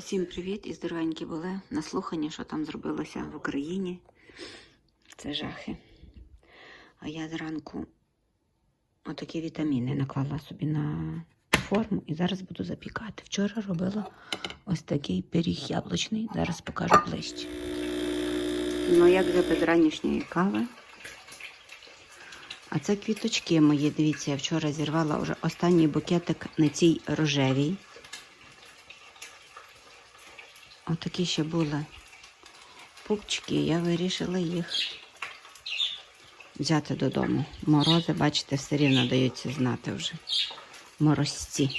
Всім привіт і здоровенькі були на слуханні, що там зробилося в Україні. Це жахи. А я зранку отакі вітаміни наклала собі на форму і зараз буду запікати. Вчора робила ось такий пиріг яблучний. Зараз покажу ближче. Ну, як вже без ранішньої кави. А це квіточки мої. Дивіться, я вчора зірвала вже останній букетик на цій рожевій. Отакі ще були пупчики, я вирішила їх взяти додому. Морози, бачите, все рівно даються знати вже. Морозці.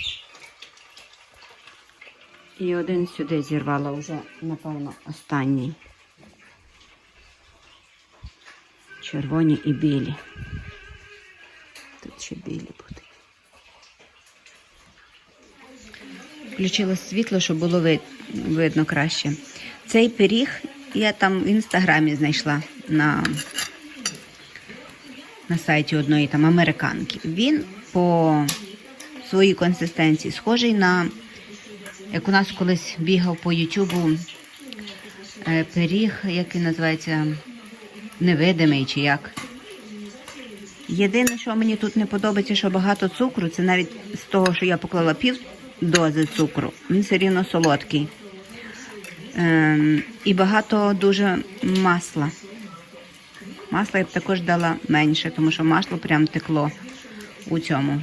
І один сюди зірвала вже, напевно, останній. Червоні і білі. Тут ще білі будуть. Включила світло, щоб було вид- видно краще. Цей пиріг я там в інстаграмі знайшла на, на сайті одної там американки. Він по своїй консистенції схожий на, як у нас колись бігав по Ютубу е, пиріг, як він називається, невидимий чи як. Єдине, що мені тут не подобається, що багато цукру, це навіть з того, що я поклала пів дози цукру, він все рівно солодкий. Ем, і багато дуже масла. Масла я б також дала менше, тому що масло прям текло у цьому,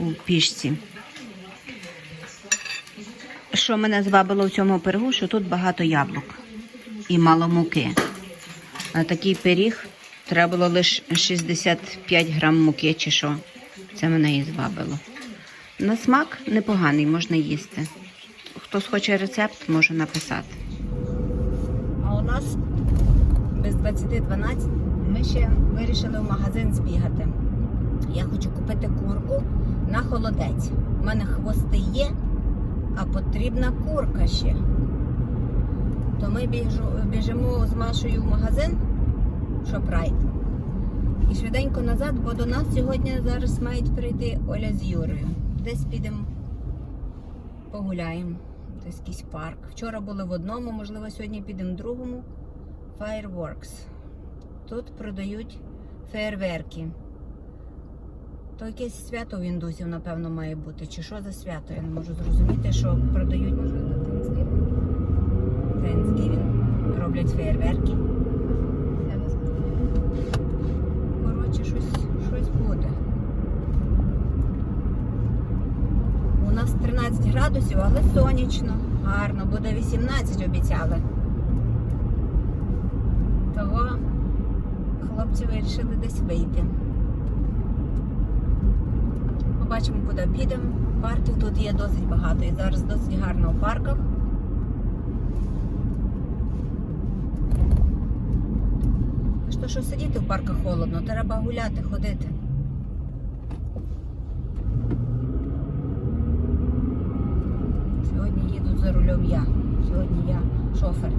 у пішці. Що мене звабило в цьому пирогу, що тут багато яблук і мало муки. На такий пиріг треба було лише 65 грам муки чи що. Це мене і звабило. На смак непоганий, можна їсти. Хтось хоче рецепт, може написати. А у нас без 20.12 ми ще вирішили в магазин збігати. Я хочу купити курку на холодець. У мене хвости є, а потрібна курка ще. То ми біжу, біжимо з Машою в магазин Шопрайт. І швиденько назад, бо до нас сьогодні зараз мають прийти Оля з Юрою. Десь підемо погуляємо. Десь якийсь парк. Вчора були в одному, можливо, сьогодні підемо в другому. Fireworks. Тут продають фейерверки. То якесь свято в індусів, напевно, має бути. Чи що за свято? Я не можу зрозуміти, що продають, можливо, Thanksgiving. Thanksgiving. Роблять фейерверки. Я не знаю. Коротше, щось, щось буде. У нас 13 градусів, але сонячно, гарно, буде 18 обіцяли. Того хлопці вирішили десь вийти. Побачимо, куди підемо. Парків тут є досить багато і зараз досить гарно у парках. Що, що сидіти в парках холодно, треба гуляти, ходити. Сьогодні їду за рулем я. Сьогодні я шофер.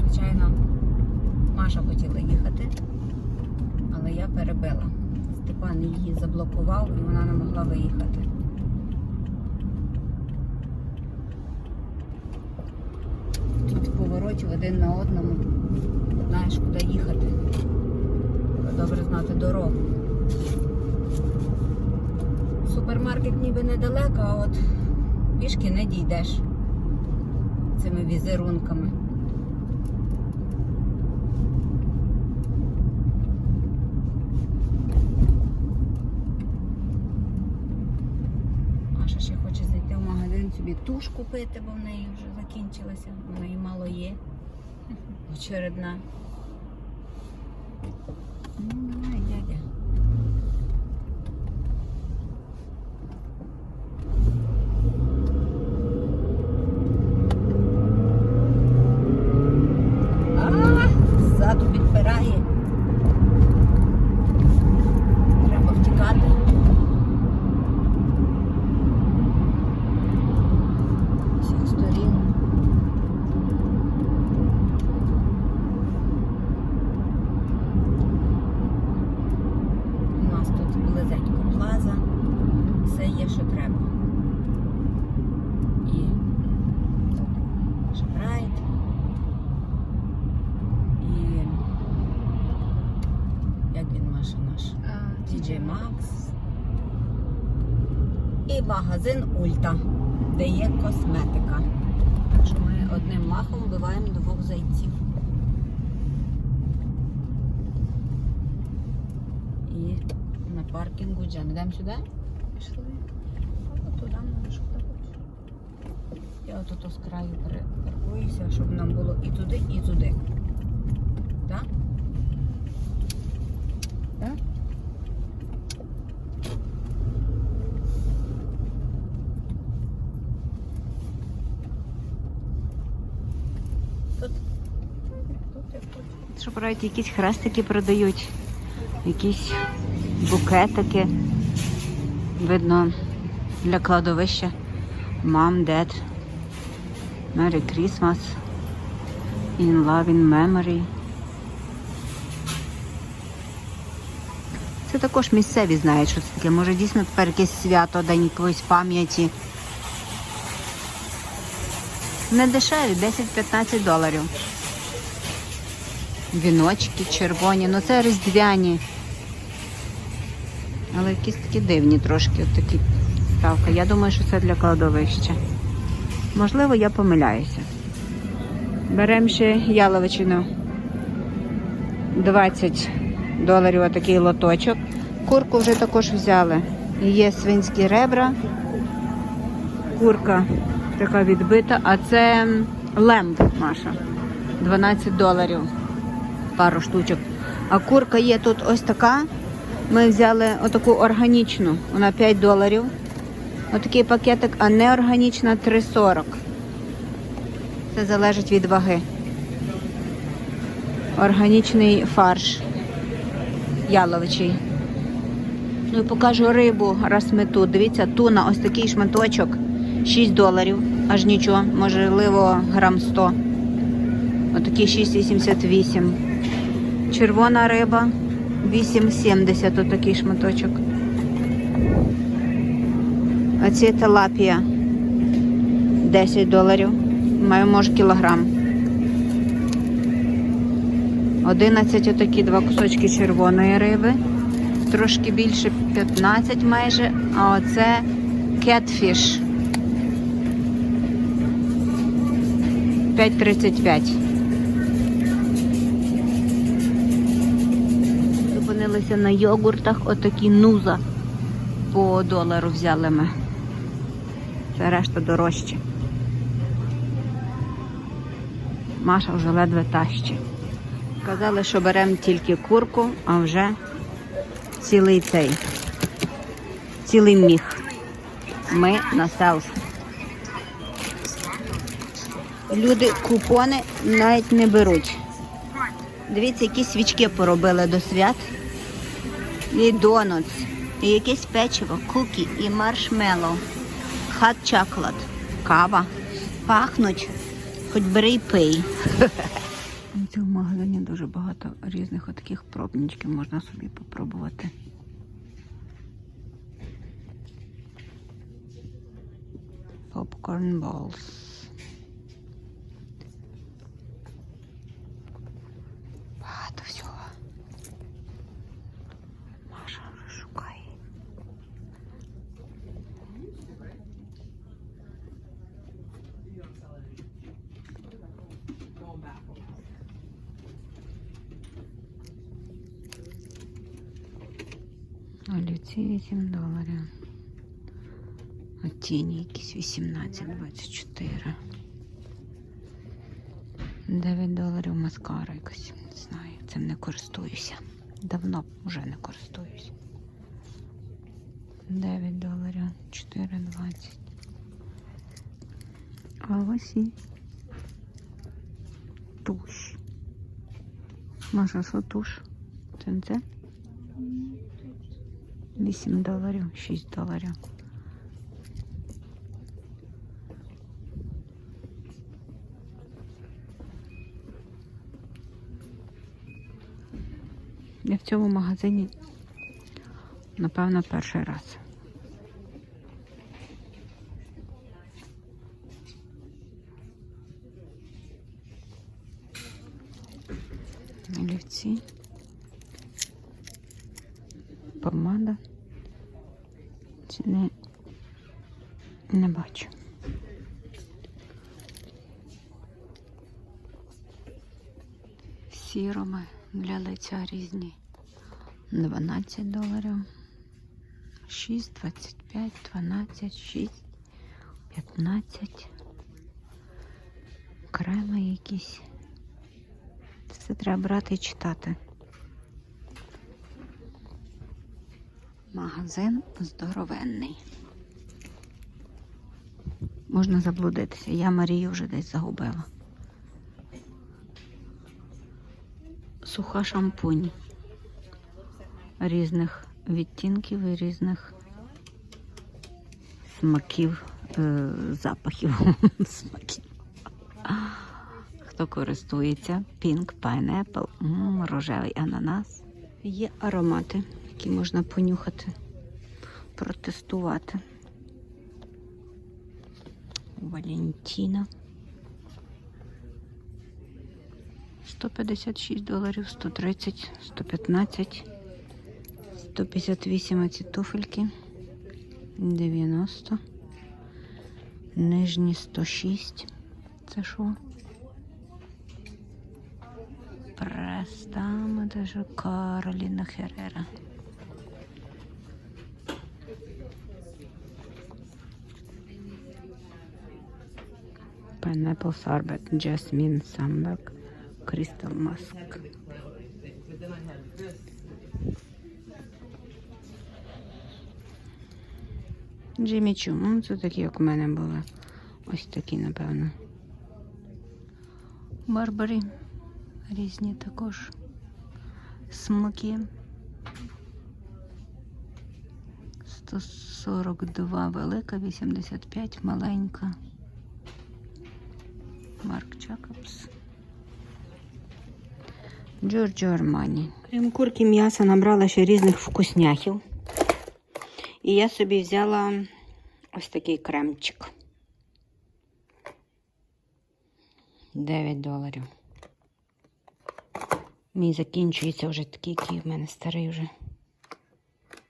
Звичайно, Маша хотіла їхати, але я перебила. Степан її заблокував і вона не могла виїхати. Тут в повороті один на одному. Знаєш, куди їхати. Добре знати дорогу. Супермаркет ніби недалеко, а от пішки не дійдеш цими візерунками. Маша ще хоче зайти в магазин собі туш купити, бо в неї вже закінчилася, в неї мало є. Очередна. Ну, давай, дядя. А, ззаду підпирає. Треба втікати. З всіх сторін. і магазин Ульта, де є косметика. Так що ми одним махом вбиваємо двох зайців. І на паркінгу Джен. Йдемо сюди? Пішли. От туди можеш куди хочеш. Я отут з краю перепаркуюся, щоб нам було і туди, і туди. Так? Так? Що продають якісь хрестики продають, якісь букетики. Видно для кладовища. Mom, Dad. Merry Christmas. In love in memory. Це також місцеві знають, що це таке. Може дійсно тепер якесь свято, день якоїсь пам'яті. Не дешеві, 10-15 доларів. Віночки червоні, ну це різдвяні. Але якісь такі дивні трошки, от такі ставка. Я думаю, що це для кладовища. Можливо, я помиляюся. Беремо ще яловичину. 20 доларів отакий лоточок. Курку вже також взяли. Є свинські ребра. Курка така відбита, а це лемб, Маша. 12 доларів. Пару штучок. А курка є тут ось така. Ми взяли отаку органічну, вона 5 доларів. Отакий пакетик, а неорганічна 3,40. Це залежить від ваги. Органічний фарш яловичий. Ну і покажу рибу, раз ми тут. Дивіться, туна, ось такий шматочок. 6 доларів, аж нічого, можливо, грам 100. Отакий 6,88. Червона риба 8,70 отакий шматочок. А ці телапія 10 доларів. Маю, може, кілограм. 11 отакі два кусочки червоної риби. Трошки більше 15 майже. А оце кетфіш. 5,35. Зупинилися на йогуртах, отакі нуза. По долару взяли ми. Це решта дорожче. Маша вже ледве тащить. Казали, що беремо тільки курку, а вже цілий цей, цілий міг. Ми на селф. Люди купони навіть не беруть. Дивіться, які свічки поробили до свят. І донутс, і якесь печиво, кукі, і маршмеллоу, хат чоклад, кава. Пахнуть, хоч бери й пий. У цьому магазині дуже багато різних отаких пробничків можна собі попробувати. Popcorn balls. Багато всього. Олівці 8 доларів. А тіні якісь 18, 24. 9 доларів маскара якась. Не знаю, цим не користуюся. Давно вже не користуюсь. 9 доларів, 4,20. А ось і туш. Може, що туш? Це не це? 8 доларів, 6 доларів. Я в цьому магазині, напевно, перший раз. Олівці. Помада. Ціни Не бачу. Сіроми для лиця різні. 12 доларів. 6, 25, 12, 6, 15. Креми якісь. Це треба брати і читати. Магазин здоровенний. Можна заблудитися. Я Марію вже десь загубила. Суха шампунь різних відтінків і різних смаків, е, запахів. смаків. Хто користується? Pink Pineapple, рожевий ананас. Є аромати, які можна понюхати, протестувати. Валентіна. 156 доларів, 130, 115, 158 ці туфельки, 90, нижні 106. Це що? Престама даже Кароліна Херера. Pineapple Sorbet, Jasmine Samberg, Crystal Musk. Джиммі Чу, ну це такі, як у мене були. Ось такі, напевно. Барбарі. Різні також смаки. 142 велика, 85 маленька. Марк Джакобс. Джорджо Армані. Крім курки м'яса набрала ще різних вкусняхів. І я собі взяла ось такий кремчик. 9 доларів. Мій закінчується вже такий, який в мене старий вже.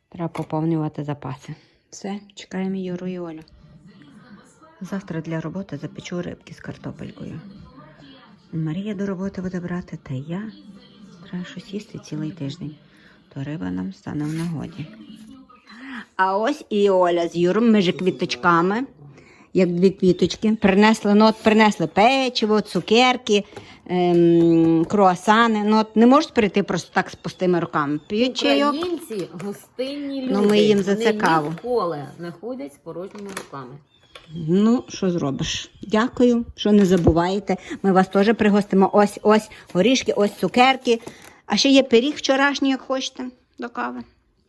Треба поповнювати запаси. Все, чекаємо Юру і Олю. Завтра для роботи запечу рибки з картопелькою. Марія до роботи буде брати, та я треба щось їсти цілий тиждень. То риба нам стане в нагоді. А ось і Оля з Юром між квіточками, як дві квіточки. Принесли, ну от принесли печиво, цукерки, ем, круасани. Ну от не можуть прийти просто так з пустими руками. П'ють чайок. Українці гостинні люди. Ну, ми їм за Вони це каву. ніколи не ходять з порожніми руками. Ну, що зробиш? Дякую, що не забуваєте. Ми вас теж пригостимо. Ось ось горішки, ось цукерки. А ще є пиріг вчорашній, як хочете, до кави.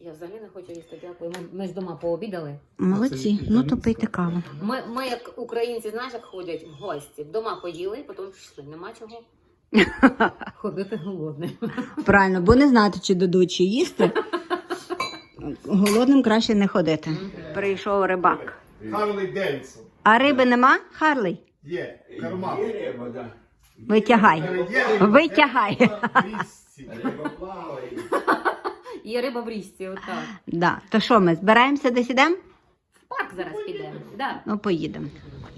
Я взагалі не хочу їсти, дякую. Ми, ми ж дома пообідали. Молодці, ну то пийте каву. Ми, ми, як українці, знаєш, як ходять в гості. Вдома поїли, потім пішли. Нема чого ходити голодним. Правильно, бо не знати, чи дадуть чи їсти. Голодним краще не ходити. Прийшов рибак. Харлі Девідсон. А риби нема, Харлей? Є, карман. Витягай. Витягай. Є риба в річці, отак. Да. То що ми збираємося десь ідемо? В парк зараз підемо. Да. Ну, поїдемо.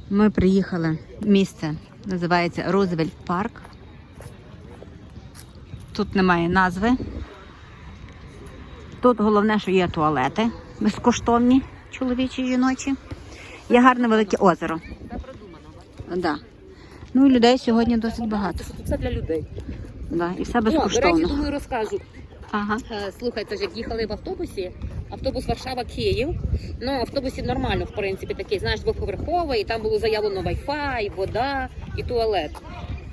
Ми приїхали в місце, називається Рузвельт Парк. Тут немає назви. Тут головне, що є туалети безкоштовні, чоловічі жіночі. Є гарне велике озеро. Це продумано. Да. Ну і людей сьогодні досить багато. Це для людей. Да. І все О, до речі, думаю, розкажу. Ага. Е, Слухай, це ж як їхали в автобусі, автобус Варшава-Київ. Ну, в автобусі нормально, в принципі, такий, знаєш, двоповерховий, і там було заявлено Wi-Fi, вода і туалет.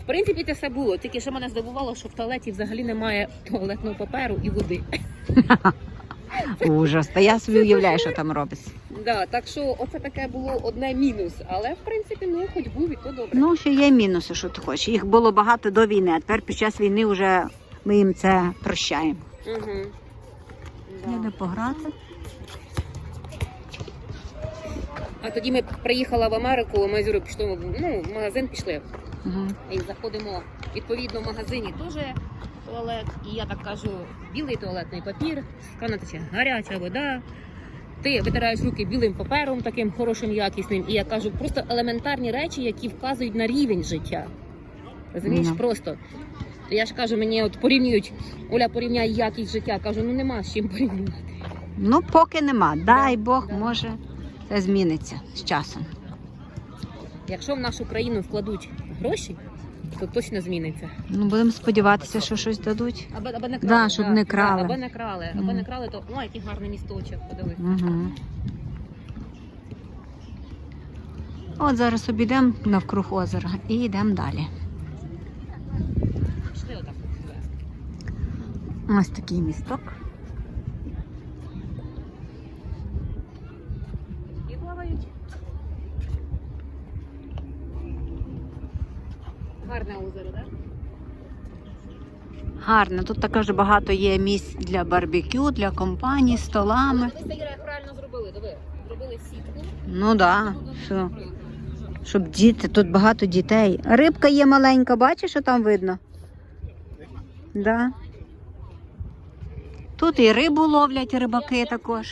В принципі, це все було. Тільки що мене здивувало, що в туалеті взагалі немає туалетного паперу і води. Ужас. Та я собі уявляю, що там робиться. Да, так що оце таке було одне мінус. Але в принципі, ну хоч був і то добре. Ну, ще є мінуси, що ти хочеш. Їх було багато до війни, а тепер під час війни вже ми їм це прощаємо. Угу. Де пограти. А тоді ми приїхали в Америку, ми з Юрою пішли ну, в магазин пішли. Угу. І заходимо відповідно в магазині теж туалет. І я так кажу, білий туалетний папір, тече гаряча вода. Ти витираєш руки білим папером, таким хорошим, якісним, і я кажу, просто елементарні речі, які вказують на рівень життя. Розумієш, Ну. просто. Я ж кажу, мені от порівнюють, Оля, порівняй якість життя. Кажу, ну нема з чим порівнювати. Ну, поки нема. Дай Бог, да. може, це зміниться з часом. Якщо в нашу країну вкладуть гроші, то точно зміниться. Ну, будемо сподіватися, що щось дадуть. Аби, аби не Да, крали. щоб не крали. аби не крали. Аби Мгм. не крали, то о, який гарний місточок, подивись. Угу. От зараз обійдемо навкруг озера і йдемо далі. Пішли отак. Ось такий місток. І плавають. Гарне озеро, так? Гарно. Тут також багато є місць для барбекю, для компаній, столами. Дивись, Іра, як правильно зробили, диви. Зробили сітку. Ну да, що, щоб діти, тут багато дітей. Рибка є маленька, бачиш, що там видно? Да. Тут і рибу ловлять рибаки також.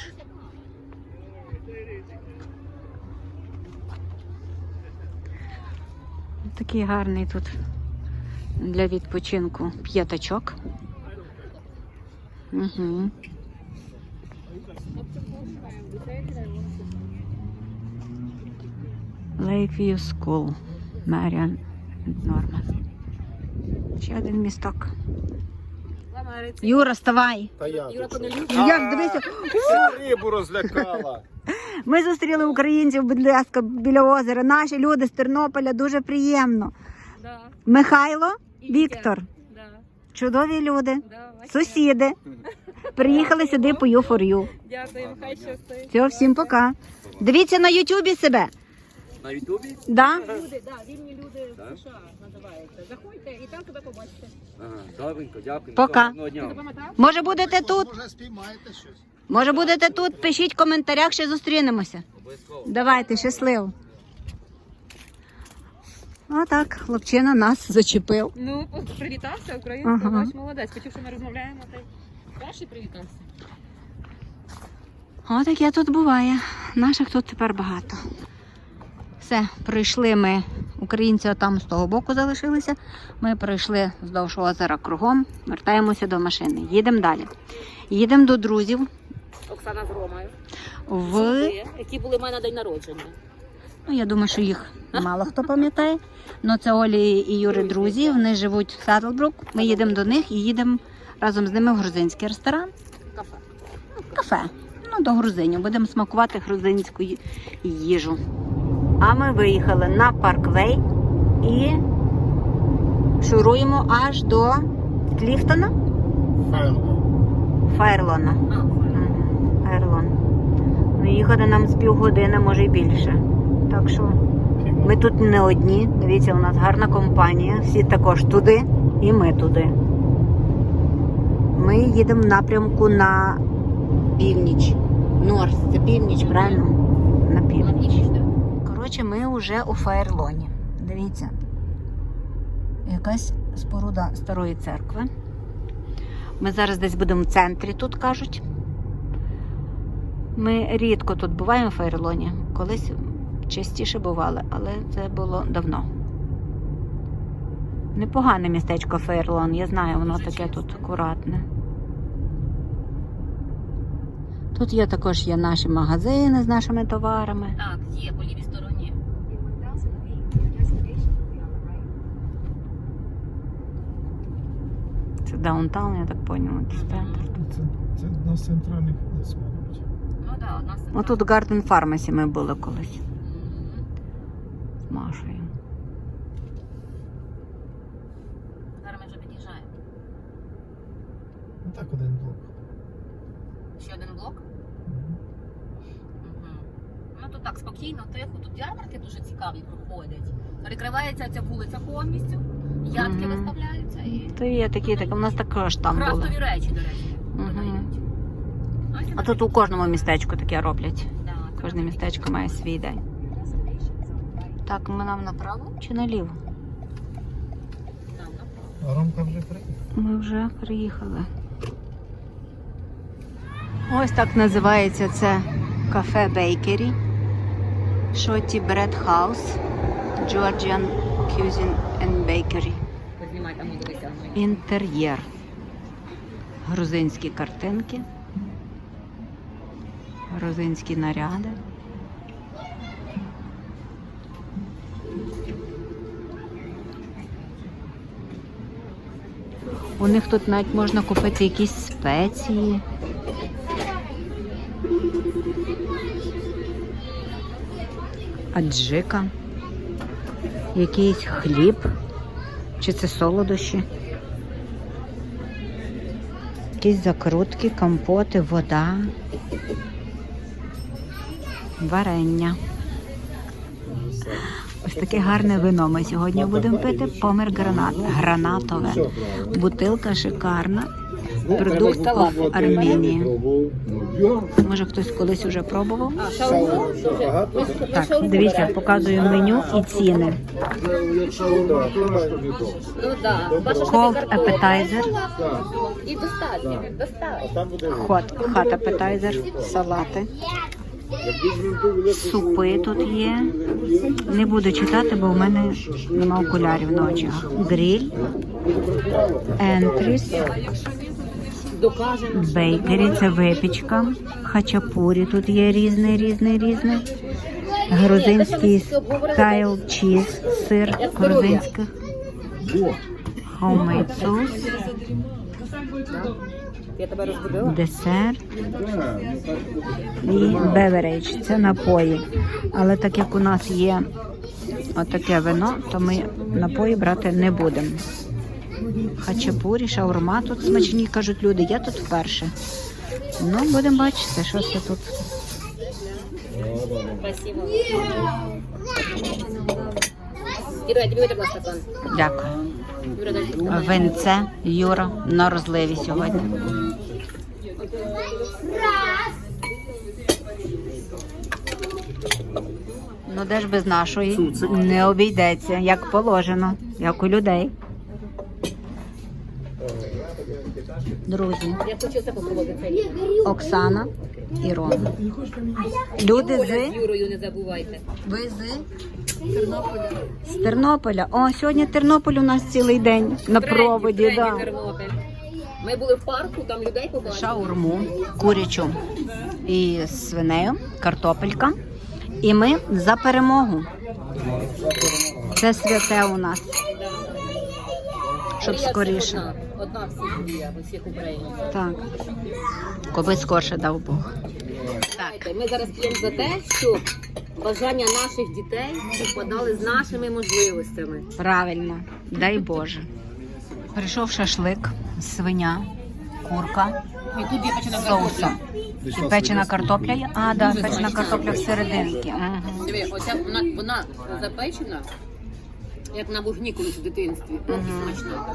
Такий гарний тут для відпочинку п'ятачок. Угу. Lakeview School. Marian Норман. Ще один місток. Юра, ставай. Та я. Юра, тут. Як дивися, рибу розлякала. Ми зустріли українців, будь ласка, біля озера. Наші люди з Тернополя дуже приємно. Да. Михайло, І Віктор, Да. чудові люди, Да. сусіди. Приїхали сюди по U4U. Дякуємо, хай щастить. Все, всім пока. Дивіться на Ютубі себе. На Ютубі? Да? Люди, да, вільні люди в США називається. Заходьте і там тебе побачите. Ага, добренько, дякую. Пока. Гарного дня. Може будете тут? Може спіймаєте щось? Може будете тут? Пишіть в коментарях, ще зустрінемося. Обов'язково. Давайте, щасливо. Отак, хлопчина нас зачепив. Ну, привітався українською, Ага. бач, молодець. Почув, що ми розмовляємо, та й перший привітався. Отаке тут буває. Наших тут тепер багато. Все, пройшли ми. Українці там з того боку залишилися. Ми пройшли вздовж озера кругом, вертаємося до машини. Їдемо далі. Їдемо до друзів Оксана з Ромою. в. Сюди, які були в мене на день народження. Ну, я думаю, що їх мало хто пам'ятає. Ну, це Олі і Юри друзі. Вони живуть в Садлбрук. Ми їдемо до них і їдемо разом з ними в грузинський ресторан. Кафе. кафе. Ну, до грузинів. Будемо смакувати грузинську їжу. А ми виїхали на парквей і шуруємо аж до Кліфтона, Файло. Файрлона. А, Ну, їхати нам з півгодини, може й більше. Так що ми тут не одні. Дивіться, у нас гарна компанія. Всі також туди і ми туди. Ми їдемо в напрямку на північ. Норс, це північ, правильно? На північ. Коротше, ми вже у Фаєрлоні. Дивіться. Якась споруда старої церкви. Ми зараз десь будемо в центрі, тут кажуть. Ми рідко тут буваємо в Фаєрлоні. Колись частіше бували, але це було давно. Непогане містечко Фейерлон, я знаю, воно таке тут акуратне. Тут є також є наші магазини з нашими товарами. Так, є по лівій стороні. Це даунтаун, я так поняла, центр. Це, це на центральних вулиць, Отут Гарден Фармасі ми були колись з Машею. Зараз ми вже під'їжджаємо. Ну так один блок. Ще один блок. Угу. Ну тут так спокійно, тихо, тут ярмарки дуже цікаві проходять. Перекривається ця вулиця повністю, ядки Мгм. виставляються і То є такі, так у нас також там були. крафтові речі, до речі, Мгм. продають. А тут у кожному містечку таке роблять. Кожне містечко має свій день. Так, ми нам направо чи наліво? Ромка вже приїхав. Ми вже приїхали. Ось так називається це Кафе Бейкері, Шоті Бред Хаус, Georgian Cuisine and Bakery. Інтер'єр. Грузинські картинки. Грузинські наряди. У них тут навіть можна купити якісь спеції. Аджика. Якийсь хліб. Чи це солодощі? Якісь закрутки, компоти, вода, варення. Ось таке гарне вино ми сьогодні будемо пити. Помер гранат, гранатове. Бутилка шикарна. Продукт в Арменії. Може хтось колись уже пробував? Так, дивіться, показую меню і ціни. Cold appetizer, хот, хат appetizer, салати. Супи тут є. Не буду читати, бо в мене нема окулярів на очах. Гриль, ентріс, бейкері, це випічка, хачапурі тут є різний, різний, різний. Грузинський стайл чіз, сир грузинських. Homemade соус, Я тебе розбудила? десерт і беверейдж. Це напої. Але так як у нас є отаке вино, то ми напої брати не будемо. Хачапурі, шаурма тут смачні, кажуть люди. Я тут вперше. Ну, будемо бачити, що це тут. Спасибо. Іра, тобі витерла стакан. Дякую. Винце Юра на розливі сьогодні. Ну де ж без нашої не обійдеться, як положено, як у людей. Друзі. Оксана і Рома. Люди з Юрою не забувайте. ви з З Тернополя. О, сьогодні Тернополь у нас цілий день на проводі. Да. Тернопіль. Ми були в парку, там людей побачили. шаурму, курячу і свинею, картопелька. І ми за перемогу. Це святе у нас, щоб скоріше. Одна, всіх мрія, усіх українців. Так. Коби скорше дав Бог. Знаєте, Ми зараз п'ємо за те, щоб бажання наших дітей співпадали з нашими можливостями. Правильно, дай Боже. Прийшов шашлик, свиня, курка з соусом. І печена картопля. є? А, да, печена картопля всерединки. Мгм. Диви, оця вона, вона запечена, як на вогні колись в дитинстві. І смачна.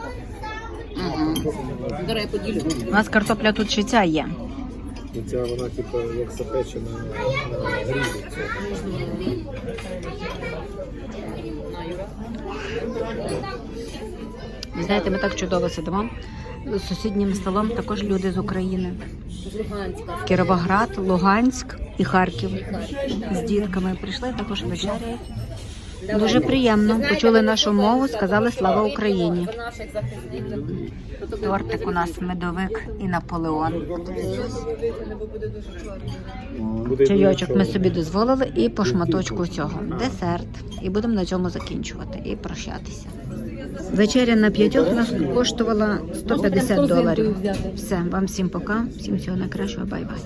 Зараз я поділю. У нас картопля тут ще ця є. Ця вона, типу, як запечена на грілі. Ви знаєте, ми так чудово сидимо. З сусіднім столом також люди з України. Кіровоград, Луганськ і Харків. З дітками прийшли також вечеряють. Дуже приємно. Почули нашу мову, сказали слава Україні. Тортик у нас медовик і Наполеон. Чайочок ми собі дозволили і по шматочку цього. Десерт. І будемо на цьому закінчувати і прощатися. Вечеря на п'ятьох нас коштувала 150 доларів. Все, вам всім пока, всім всього найкращого, бай-бай.